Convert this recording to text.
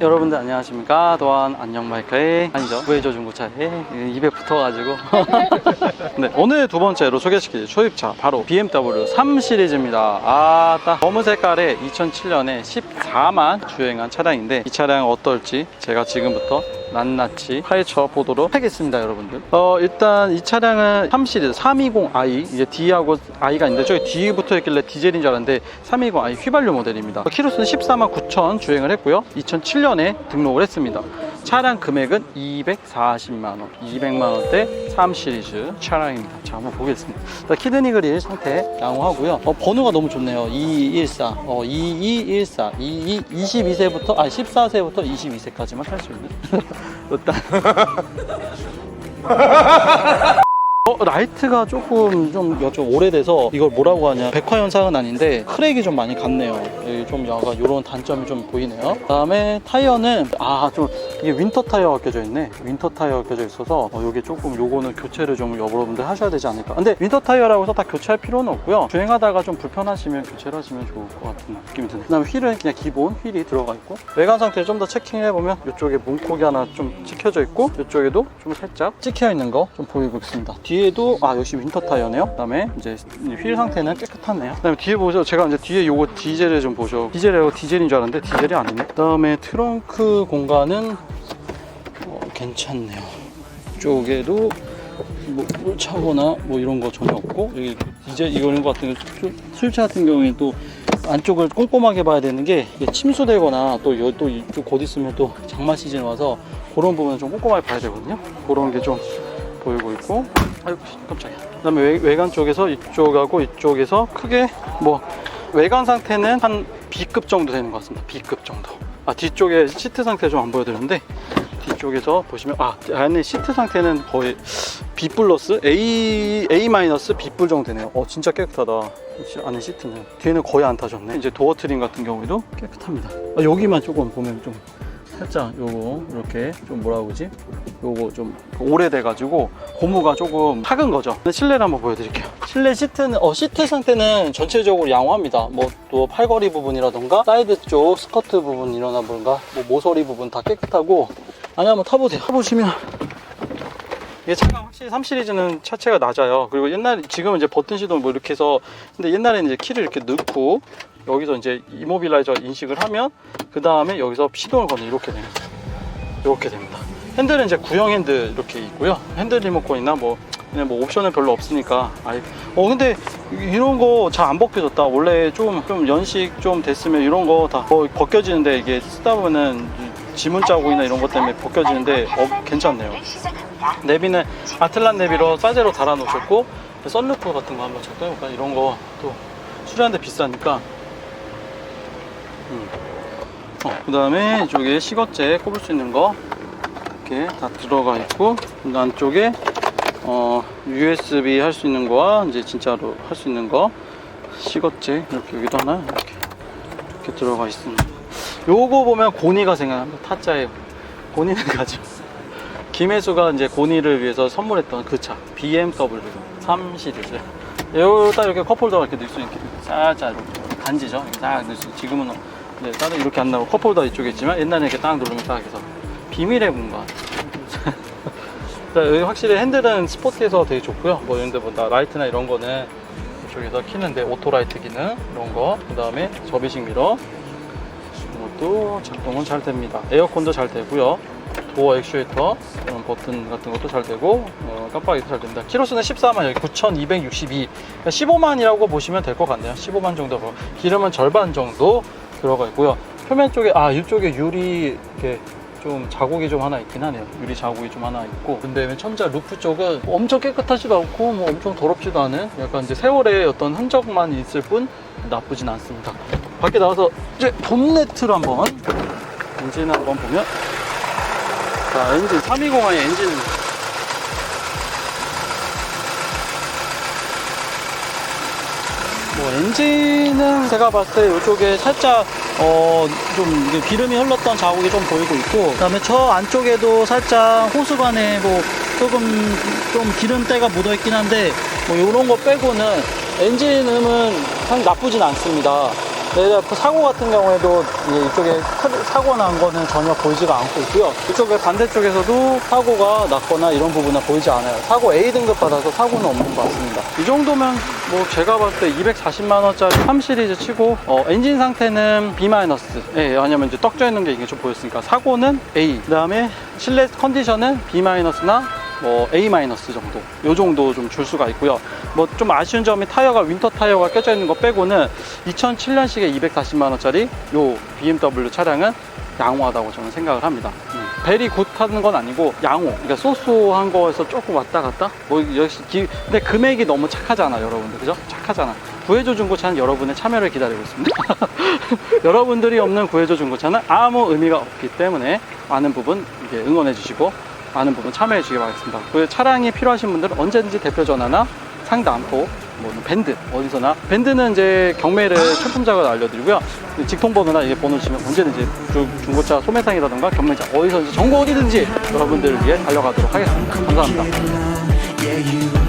여러분들 안녕하십니까? 도안 안녕마이크의 아니죠 우회조 중고차에 입에 붙어가지고. 네, 오늘 두 번째로 소개시킬 초입차 바로 BMW 3 시리즈입니다. 아따 검은 색깔의 2007년에 14만 주행한 차량인데 이 차량 어떨지 제가 지금부터 낱낱이 파헤쳐 보도록 하겠습니다 여러분들. 어 일단 이 차량은 3 시리즈 320i 이제 D하고 i가 있는데 저기 D 붙어 있길래 디젤인 줄 알았는데 320i 휘발유 모델입니다. 키로수는 14만 9천 주행을 했고요. 2007년에 등록을 했습니다 차량 금액은 240만원 200만원대 3 시리즈 차량입니다. 자 한번 보겠습니다. 일단 키드니 그릴 상태 양호하고요. 어, 번호가 너무 좋네요. 2214 어, 2214 22, 22세부터 아 14세부터 22세까지만 탈 수 있는. 일단 어, 라이트가 조금 좀, 좀 오래돼서 이걸 뭐라고 하냐. 백화 현상은 아닌데 크랙이 좀 많이 갔네요. 좀 약간 이런 단점이 좀 보이네요. 그 다음에 타이어는 아 좀 이게 윈터 타이어가 껴져 있네. 윈터 타이어가 껴져 있어서 어, 여기 조금 요거는 교체를 좀 여러분들 하셔야 되지 않을까. 근데 윈터 타이어라고 해서 다 교체할 필요는 없고요. 주행하다가 좀 불편하시면 교체를 하시면 좋을 것 같은 느낌이 드네요. 그 다음에 휠은 그냥 기본 휠이 들어가 있고 외관 상태 좀더 체킹을 해보면 이쪽에 문콕이 하나 좀 찍혀져 있고 이쪽에도 좀 살짝 찍혀 있는 거 좀 보이고 있습니다. 뒤에 도 아 역시 윈터 타이어네요. 그 다음에 이제 휠 상태는 깨끗하네요. 그 다음에 뒤에 보죠 제가 이제 뒤에 요거 디젤을 좀 보죠 디젤이라고 디젤인 줄 알았는데 디젤이 아니네. 그 다음에 트렁크 공간은 어, 괜찮네요. 이쪽에도 뭐물 차거나 뭐 이런 거 전혀 없고 여기 디젤 이거는 것 같은 경우 술차 같은 경우에 또 안쪽을 꼼꼼하게 봐야 되는 게 침수되거나 또, 여, 또 이쪽 곧 있으면 또 장마 시즌 와서 그런 부분은 좀 꼼꼼하게 봐야 되거든요. 그런 게 좀 보이고 있고 아유 깜짝이야 그 다음에 외, 외관 쪽에서 이쪽하고 이쪽에서 크게 뭐 외관 상태는 한 B급 정도 되는 것 같습니다 B급 정도 아 뒤쪽에 시트 상태 좀 안 보여드렸는데 뒤쪽에서 보시면 아 안에 시트 상태는 거의 B 플러스 A A 마이너스 B 뿔 정도 되네요. 어 진짜 깨끗하다. 시- 안에 시트는 뒤에는 거의 안 타졌네. 이제 도어 트림 같은 경우에도 깨끗합니다. 아, 여기만 조금 보면 좀 살짝 요거 이렇게 좀 뭐라 그러지? 요거 좀 오래돼가지고 고무가 조금 작은 거죠. 실내를 한번 보여드릴게요. 실내 시트는 어 시트 상태는 전체적으로 양호합니다. 뭐 또 팔걸이 부분이라던가 사이드 쪽 스커트 부분이라나 뭔가 뭐 모서리 부분 다 깨끗하고 아니 한번 타보세요. 타보시면 이게 차가 확실히 3 시리즈는 차체가 낮아요. 그리고 옛날 지금은 이제 버튼 시동 뭐 이렇게 해서 근데 옛날에는 이제 키를 이렇게 넣고 여기서 이제 이모빌라이저 인식을 하면 그 다음에 여기서 시동을 거는 이렇게 됩니다. 이렇게 됩니다. 핸들은 이제 구형 핸들 이렇게 있고요. 핸들 리모컨이나 뭐 그냥 뭐 옵션은 별로 없으니까 아예 어 근데 이런 거 잘 안 벗겨졌다. 원래 좀 좀 연식 좀 됐으면 이런 거 다 벗겨지는데 이게 쓰다 보면은 지문 자국이나 이런 것 때문에 벗겨지는데 어 괜찮네요. 내비는 아틀란 내비로 싸제로 달아 놓으셨고 썬루프 같은 거 한번 작동해볼까 이런 거 또 수리하는데 비싸니까 음. 어, 그 다음에 이쪽에 시거제 꼽을 수 있는 거 이렇게 다 들어가 있고 그 안쪽에 어, USB 할 수 있는 거와 이제 진짜로 할 수 있는 거 시거제 이렇게 여기도 하나 이렇게 이렇게 들어가 있습니다. 요거 보면 고니가 생각납니다. 타짜예요. 고니는 가죠 김혜수가 이제 고니를 위해서 선물했던 그 차 BMW 3 시리즈. 여기다 이렇게 컵홀더가 이렇게 넣을 수 있게 살짝 간지죠? 딱 넣을 수 있- 지금은 네, 다른 이렇게 안 나오고 컵홀더 이쪽에 있지만 옛날에 이렇게 딱 누르면 딱 해서 비밀의 공간. 자, 확실히 핸들은 스포티해서 되게 좋고요. 뭐 이런 데보다 라이트나 이런 거는 이쪽에서 키는데 오토라이트 기능 이런 거 그 다음에 접이식 미러. 이것도 작동은 잘 됩니다. 에어컨도 잘 되고요. 도어 액슈에이터 이런 버튼 같은 것도 잘 되고 어, 깜빡이도 잘 됩니다. 키로수는 14만 여기 9262 그러니까 15만이라고 보시면 될 것 같네요. 15만 정도 기름은 절반 정도 들어가 있고요. 표면 쪽에 아 이쪽에 유리 이렇게 좀 자국이 좀 하나 있긴 하네요. 유리 자국이 좀 하나 있고. 근데 맨 천자 루프 쪽은 엄청 깨끗하지도 않고 뭐 엄청 더럽지도 않은 약간 이제 세월의 어떤 흔적만 있을 뿐 나쁘진 않습니다. 밖에 나와서 이제 본네트를 한번 엔진 한번 보면 자, 엔진 320i 엔진 뭐 엔진은 제가 봤을 때 이쪽에 살짝 어 좀 기름이 흘렀던 자국이 좀 보이고 있고 그다음에 저 안쪽에도 살짝 호수관에 뭐 조금 좀 기름때가 묻어 있긴 한데 뭐 이런 거 빼고는 엔진음은 상 나쁘진 않습니다. 네, 그 사고 같은 경우에도 이쪽에 크- 사고 난 거는 전혀 보이지가 않고 있고요. 이쪽에 반대쪽에서도 사고가 났거나 이런 부분은 보이지 않아요. 사고 A 등급 받아서 사고는 없는 것 같습니다. 이 정도면 뭐 제가 봤을 때 240만 원짜리 3 시리즈 치고 어, 엔진 상태는 B. 예, 왜냐면 이제 떡져 있는 게 이게 좀 보였으니까 사고는 A. 그다음에 실내 컨디션은 B 마이너스나 뭐 A 정도 요 정도 좀 줄 수가 있고요. 뭐 좀 아쉬운 점이 타이어가 윈터 타이어가 껴져 있는 거 빼고는 2007년식의 240만 원짜리 요 BMW 차량은 양호하다고 저는 생각을 합니다. 음, 벨이 굿하는 건 아니고 양호 그러니까 쏘쏘한 거에서 조금 왔다 갔다? 뭐 역시 기, 근데 금액이 너무 착하잖아 여러분들. 그죠? 착하잖아. 구해줘 중고차는 여러분의 참여를 기다리고 있습니다. 여러분들이 없는 구해줘 중고차는 아무 의미가 없기 때문에 많은 부분 응원해 주시고 많은 부분 참여해 주시기 바라겠습니다. 그 차량이 필요하신 분들은 언제든지 대표 전화나 상담 또뭐 밴드 어디서나 밴드는 이제 경매를 출품작을 알려드리고요. 직통번호나 이게 번호 주시면 언제든지 중- 중고차 소매상이라든가 경매장 어디서든지 전국 어디든지 여러분들을 위해 달려가도록 하겠습니다. 감사합니다.